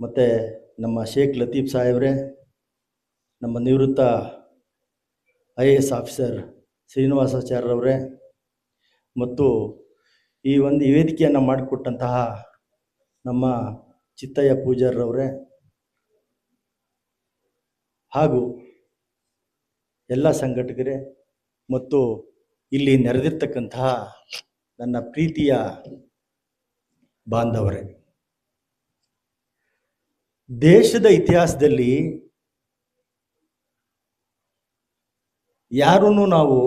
ಮತ್ತು ನಮ್ಮ ಶೇಖ್ ಲತೀಫ್ ಸಾಹೇಬ್ರೆ, ನಮ್ಮ ನಿವೃತ್ತ ಐ ಎ ಎಸ್ ಆಫೀಸರ್ ಶ್ರೀನಿವಾಸಾಚಾರ್ಯರವರೇ ಮತ್ತು ಈ ಒಂದು ವೇದಿಕೆಯನ್ನು ಮಾಡಿಕೊಟ್ಟಂತಹ ನಮ್ಮ ಚಿತ್ತಯ್ಯ ಪೂಜಾರರವರೇ ಹಾಗೂ ಎಲ್ಲ ಸಂಘಟಕರೇ, ಮತ್ತು ಇಲ್ಲಿ ನೆರೆದಿರ್ತಕ್ಕಂತಹ ನನ್ನ ಪ್ರೀತಿಯ ಬಾಂಧವರೇ. ದೇಶದ ಇತಿಹಾಸದಲ್ಲಿ ಯಾರನ್ನು ನಾವು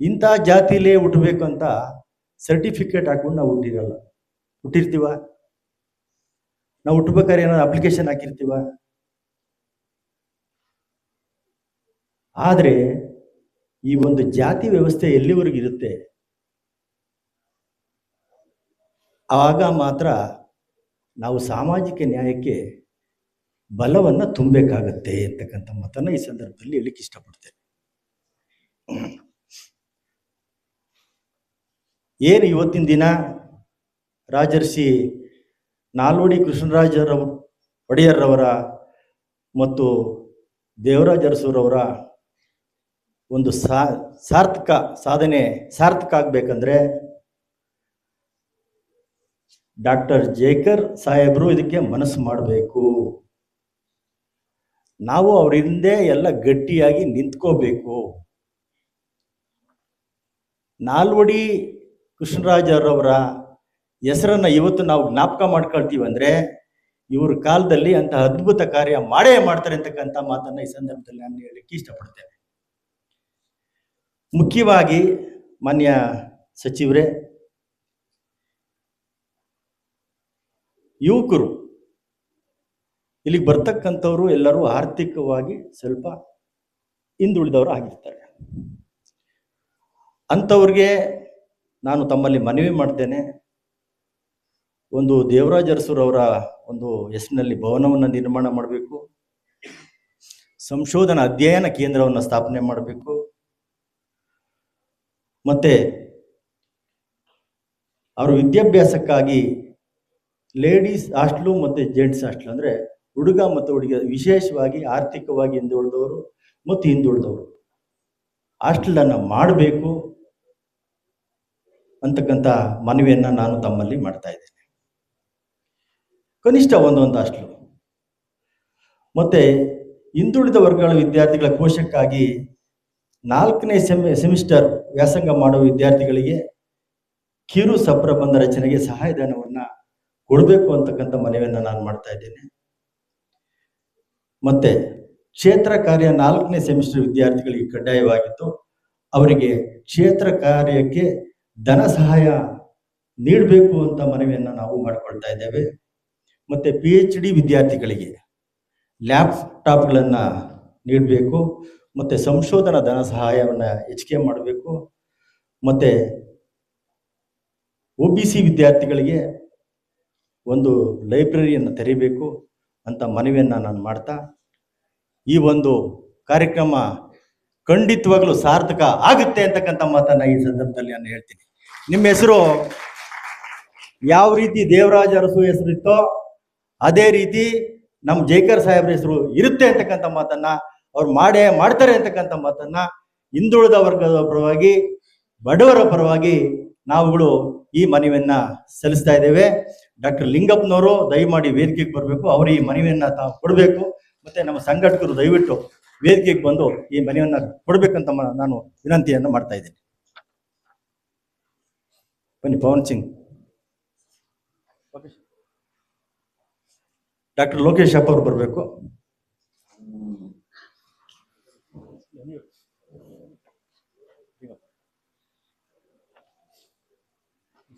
ಇಂಥ ಜಾತಿಲೇ ಹುಟ್ಟಬೇಕು ಅಂತ ಸರ್ಟಿಫಿಕೇಟ್ ಹಾಕೊಂಡು ನಾವು ಹುಟ್ಟಿರಲ್ಲ. ಹುಟ್ಟಿರ್ತೀವ? ನಾವು ಹುಟ್ಟಬೇಕಾದ್ರೆ ಏನಾದ್ರು ಅಪ್ಲಿಕೇಶನ್ ಹಾಕಿರ್ತೀವ? ಆದರೆ ಈ ಒಂದು ಜಾತಿ ವ್ಯವಸ್ಥೆ ಎಲ್ಲಿವರೆಗೂ ಇರುತ್ತೆ? ಆಗ ಮಾತ್ರ ನಾವು ಸಾಮಾಜಿಕ ನ್ಯಾಯಕ್ಕೆ ಬಲವನ್ನು ತುಂಬಬೇಕಾಗತ್ತೆ ಅಂತಕ್ಕಂಥ ಮಾತನ್ನು ಈ ಸಂದರ್ಭದಲ್ಲಿ ಹೇಳಿಕ್ಕೆ ಇಷ್ಟಪಡ್ತೇನೆ. ಏನು ಇವತ್ತಿನ ದಿನ? ರಾಜರ್ಷಿ ನಾಲ್ವಡಿ ಕೃಷ್ಣರಾಜರ ಒಡೆಯರ್ರವರ ಮತ್ತು ದೇವರಾಜ ಅರಸೂರವರ ಒಂದು ಸಾರ್ಥಕ ಸಾಧನೆ, ಸಾರ್ಥಕ ಆಗಬೇಕಂದ್ರೆ ಡಾಕ್ಟರ್ ಜೇಕರ್ ಸಾಹೇಬರು ಇದಕ್ಕೆ ಮನಸ್ಸು ಮಾಡಬೇಕು. ನಾವು ಅವ್ರ ಹಿಂದೆ ಎಲ್ಲ ಗಟ್ಟಿಯಾಗಿ ನಿಂತ್ಕೋಬೇಕು. ನಾಲ್ವಡಿ ಕೃಷ್ಣರಾಜರವರ ಹೆಸರನ್ನ ಇವತ್ತು ನಾವು ಜ್ಞಾಪಕ ಮಾಡ್ಕೊಳ್ತೀವಿ ಅಂದರೆ ಇವ್ರ ಕಾಲದಲ್ಲಿ ಅಂತ ಅದ್ಭುತ ಕಾರ್ಯ ಮಾಡೇ ಮಾಡ್ತಾರೆ ಅಂತಕ್ಕಂಥ ಮಾತನ್ನು ಈ ಸಂದರ್ಭದಲ್ಲಿ ನಾನು ಹೇಳಲಿಕ್ಕೆ ಇಷ್ಟಪಡ್ತೇನೆ. ಮುಖ್ಯವಾಗಿ ಮಾನ್ಯ ಸಚಿವರೇ ಯುವಕರು. ಇಲ್ಲಿಗೆ ಬರ್ತಕ್ಕಂಥವ್ರು ಎಲ್ಲರೂ ಆರ್ಥಿಕವಾಗಿ ಸ್ವಲ್ಪ ಹಿಂದುಳಿದವರು ಆಗಿರ್ತಾರೆ. ಅಂಥವ್ರಿಗೆ ನಾನು ತಮ್ಮಲ್ಲಿ ಮನವಿ ಮಾಡ್ತೇನೆ. ಒಂದು ದೇವರಾಜ ಅರಸೂರವರ ಒಂದು ಹೆಸರಿನಲ್ಲಿ ಭವನವನ್ನು ನಿರ್ಮಾಣ ಮಾಡಬೇಕು. ಸಂಶೋಧನಾ ಅಧ್ಯಯನ ಕೇಂದ್ರವನ್ನು ಸ್ಥಾಪನೆ ಮಾಡಬೇಕು. ಮತ್ತೆ ಅವರ ವಿದ್ಯಾಭ್ಯಾಸಕ್ಕಾಗಿ ಲೇಡೀಸ್ ಹಾಸ್ಟ್ಲು ಮತ್ತು ಜೆಂಟ್ಸ್ ಹಾಸ್ಟ್ಲ್ ಅಂದರೆ ಹುಡುಗ ಮತ್ತು ಹುಡುಗಿ ವಿಶೇಷವಾಗಿ ಆರ್ಥಿಕವಾಗಿ ಹಿಂದುಳಿದವರು ಮತ್ತು ಹಿಂದುಳಿದವರು. ಹಾಸ್ಟೆಲನ್ನು ಮಾಡಬೇಕು ಅಂತಕ್ಕಂಥ ಮನವಿಯನ್ನು ನಾನು ತಮ್ಮಲ್ಲಿ ಮಾಡ್ತಾ ಇದ್ದೇನೆ. ಕನಿಷ್ಠ ಒಂದೊಂದು ಹಾಸ್ಟ್ಲು. ಮತ್ತು ಹಿಂದುಳಿದ ವರ್ಗಗಳ ವಿದ್ಯಾರ್ಥಿಗಳ ಕೋಶಕ್ಕಾಗಿ ನಾಲ್ಕನೇ ಸೆಮಿ, ಸೆಮಿಸ್ಟರ್ ವ್ಯಾಸಂಗ ಮಾಡುವ ವಿದ್ಯಾರ್ಥಿಗಳಿಗೆ ಕಿರು ಸಪ್ರಬಂಧ ರಚನೆಗೆ ಸಹಾಯಧನವನ್ನು ಕೊಡಬೇಕು ಅಂತಕ್ಕಂಥ ಮನವಿಯನ್ನು ನಾನು ಮಾಡ್ತಾ ಇದ್ದೇನೆ. ಮತ್ತೆ ಕ್ಷೇತ್ರ ಕಾರ್ಯ ನಾಲ್ಕನೇ ಸೆಮಿಸ್ಟರ್ ವಿದ್ಯಾರ್ಥಿಗಳಿಗೆ ಕಡ್ಡಾಯವಾಗಿತ್ತು ಅವರಿಗೆ ಕ್ಷೇತ್ರ ಕಾರ್ಯಕ್ಕೆ ಧನ ಸಹಾಯ ನೀಡಬೇಕು ಅಂತ ಮನವಿಯನ್ನು ನಾವು ಮಾಡಿಕೊಳ್ತಾ ಇದ್ದೇವೆ. ಮತ್ತೆ ಪಿ ಎಚ್ ಡಿ ವಿದ್ಯಾರ್ಥಿಗಳಿಗೆ ಲ್ಯಾಪ್ಟಾಪ್ಗಳನ್ನು ನೀಡಬೇಕು, ಮತ್ತೆ ಸಂಶೋಧನಾ ಧನ ಸಹಾಯವನ್ನು ಹೆಚ್ಚಿಗೆ ಮಾಡಬೇಕು, ಮತ್ತೆ ಒ ಬಿ ಸಿ ವಿದ್ಯಾರ್ಥಿಗಳಿಗೆ ಒಂದು ಲೈಬ್ರರಿಯನ್ನು ತೆರೀಬೇಕು ಅಂತ ಮನವಿಯನ್ನು ನಾನು ಮಾಡ್ತಾ, ಈ ಒಂದು ಕಾರ್ಯಕ್ರಮ ಖಂಡಿತವಾಗ್ಲೂ ಸಾರ್ಥಕ ಆಗುತ್ತೆ ಅಂತಕ್ಕಂಥ ಮಾತನ್ನು ಈ ಸಂದರ್ಭದಲ್ಲಿ ನಾನು ಹೇಳ್ತೀನಿ. ನಿಮ್ಮ ಹೆಸರು ಯಾವ ರೀತಿ ದೇವರಾಜ ಅರಸು ಹೆಸರು ಇತ್ತೋ ಅದೇ ರೀತಿ ನಮ್ಮ ಜೈಕರ್ ಸಾಹೇಬ್ರ ಹೆಸರು ಇರುತ್ತೆ ಅಂತಕ್ಕಂಥ ಮಾತನ್ನ ಅವ್ರು ಮಾಡೇ ಮಾಡ್ತಾರೆ ಅಂತಕ್ಕಂಥ ಮಾತನ್ನ ಹಿಂದುಳಿದ ವರ್ಗದ ಪರವಾಗಿ, ಬಡವರ ಪರವಾಗಿ ನಾವುಗಳು ಈ ಮನವಿಯನ್ನ ಸಲ್ಲಿಸ್ತಾ ಇದ್ದೇವೆ. ಡಾಕ್ಟರ್ ಲಿಂಗಪ್ಪನವರು ದಯಮಾಡಿ ವೇದಿಕೆಗೆ ಬರಬೇಕು. ಅವರು ಈ ಮನವಿಯನ್ನ ತಾವು ಕೊಡಬೇಕು. ಮತ್ತೆ ನಮ್ಮ ಸಂಘಟಕರು ದಯವಿಟ್ಟು ವೇದಿಕೆಗೆ ಬಂದು ಈ ಮನವಿಯನ್ನ ಕೊಡಬೇಕಂತ ನಾನು ವಿನಂತಿಯನ್ನು ಮಾಡ್ತಾ ಇದ್ದೇನೆ. ಬನ್ನಿ, ಪವನ್ ಸಿಂಗ್. ಡಾಕ್ಟರ್ ಲೋಕೇಶ್ ಅಪ್ಪ ಅವರು ಬರಬೇಕು.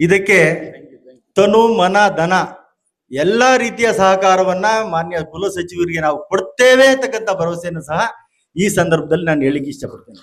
ಇದಕ್ಕೆ ತನು ಮನ ಧನ ಎಲ್ಲ ರೀತಿಯ ಸಹಕಾರವನ್ನ ಮಾನ್ಯ ಕುಲ ಸಚಿವರಿಗೆ ನಾವು ಕೊಡ್ತೇವೆ ಅಂತಕ್ಕಂಥ ಭರವಸೆಯನ್ನು ಸಹ ಈ ಸಂದರ್ಭದಲ್ಲಿ ನಾನು ಹೇಳಿಕೆ ಇಷ್ಟಪಡ್ತೇನೆ.